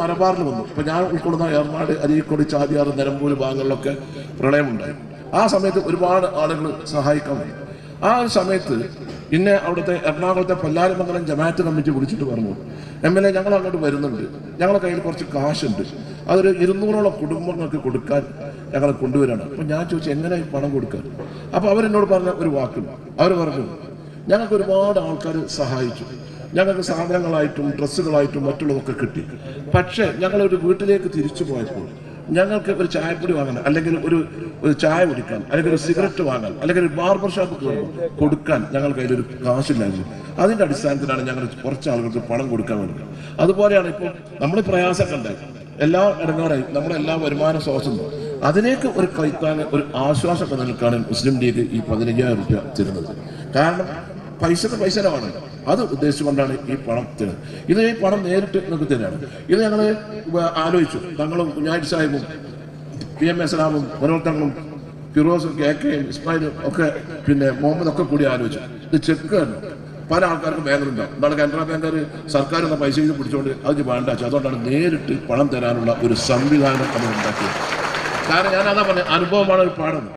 മലബാറിൽ വന്നു. ഇപ്പൊ ഞാൻ ഉൾക്കൊള്ളുന്ന ഏർനാട് അരീക്കോട് ചാതിയാറ് നിലമ്പൂര് ഭാഗങ്ങളിലൊക്കെ പ്രളയമുണ്ടായി. ആ സമയത്ത് ഒരുപാട് ആളുകൾ സഹായിക്കാൻ വന്നു. ആ ഒരു സമയത്ത് പിന്നെ അവിടുത്തെ എറണാകുളത്തെ പല്ലാരിമംഗലം ജമാഅത്ത് കമ്മിറ്റി വിളിച്ചിട്ട് പറഞ്ഞു എം എൽ എ ഞങ്ങൾ അങ്ങോട്ട് വരുന്നുണ്ട്. ഞങ്ങളുടെ കയ്യിൽ കുറച്ച് കാശുണ്ട്. അതൊരു ഇരുന്നൂറോളം കുടുംബങ്ങൾക്ക് കൊടുക്കാൻ ഞങ്ങളെ കൊണ്ടുവരാണ്. അപ്പം ഞാൻ ചോദിച്ചു എങ്ങനെ പണം കൊടുക്കാൻ? അപ്പോൾ അവരെന്നോട് പറഞ്ഞ ഒരു വാക്കുണ്ട്. അവർ പറഞ്ഞു ഞങ്ങൾക്ക് ഒരുപാട് ആൾക്കാർ സഹായിച്ചു. ഞങ്ങൾക്ക് സാധനങ്ങളായിട്ടും ഡ്രസ്സുകളായിട്ടും മറ്റുള്ളതൊക്കെ കിട്ടി. പക്ഷേ ഞങ്ങളൊരു വീട്ടിലേക്ക് തിരിച്ചു പോയപ്പോൾ ഞങ്ങൾക്ക് ഒരു ചായപ്പൊടി വാങ്ങാൻ അല്ലെങ്കിൽ ഒരു ചായ കുടിക്കാൻ അല്ലെങ്കിൽ ഒരു സിഗരറ്റ് വാങ്ങാൻ അല്ലെങ്കിൽ ഒരു ബാർബർ ഷോപ്പ് കയറുമ്പോൾ കൊടുക്കാൻ ഞങ്ങൾ കയ്യിലൊരു കാശില്ലായിരുന്നു. അതിന്റെ അടിസ്ഥാനത്തിലാണ് ഞങ്ങൾ കുറച്ച് ആളുകൾക്ക് പണം കൊടുക്കാൻ വേണ്ടി. അതുപോലെയാണ് ഇപ്പോൾ നമ്മൾ പ്രയാസമൊക്കെ ഉണ്ടായി എല്ലാ ഇടങ്ങാറായി നമ്മുടെ എല്ലാ വരുമാന സ്രോതസ്സും അതിലേക്ക് ഒരു കൈത്താൻ ഒരു ആശ്വാസം നൽകാനും മുസ്ലിം ലീഗ് ഈ പതിനയ്യായിരം രൂപ തരുന്നത്. കാരണം പൈസക്ക് പൈസമാണ് അത് ഉദ്ദേശിച്ചുകൊണ്ടാണ് ഈ പണം തരുന്നത്. ഇത് ഈ പണം നേരിട്ട് നിങ്ങൾക്ക് തരാണ് ഇത് ഞങ്ങൾ ആലോചിച്ചു. തങ്ങളും കുഞ്ഞാഴ്ച സാഹിബും പി എം എസ് റാമും മനോത്തങ്ങളും ഫിറോസും കെ കെയും ഇസ്മായിലും ഒക്കെ പിന്നെ മുഹമ്മദ് ഒക്കെ കൂടി ആലോചിച്ചു. ഇത് ചെക്ക് തന്നെ പല ആൾക്കാർക്കും ബാങ്കറുണ്ടാവും എന്താണ് കാനറ ബാങ്കർ സർക്കാർ എന്ന പൈസ ഇത് പിടിച്ചുകൊണ്ട് അത് വേണ്ട അതുകൊണ്ടാണ് നേരിട്ട് പണം തരാനുള്ള ഒരു സംവിധാനം നമ്മൾ ഉണ്ടാക്കിയത്. കാരണം ഞാൻ അതാ പറഞ്ഞ അനുഭവമാണ് ഒരു പാഠം.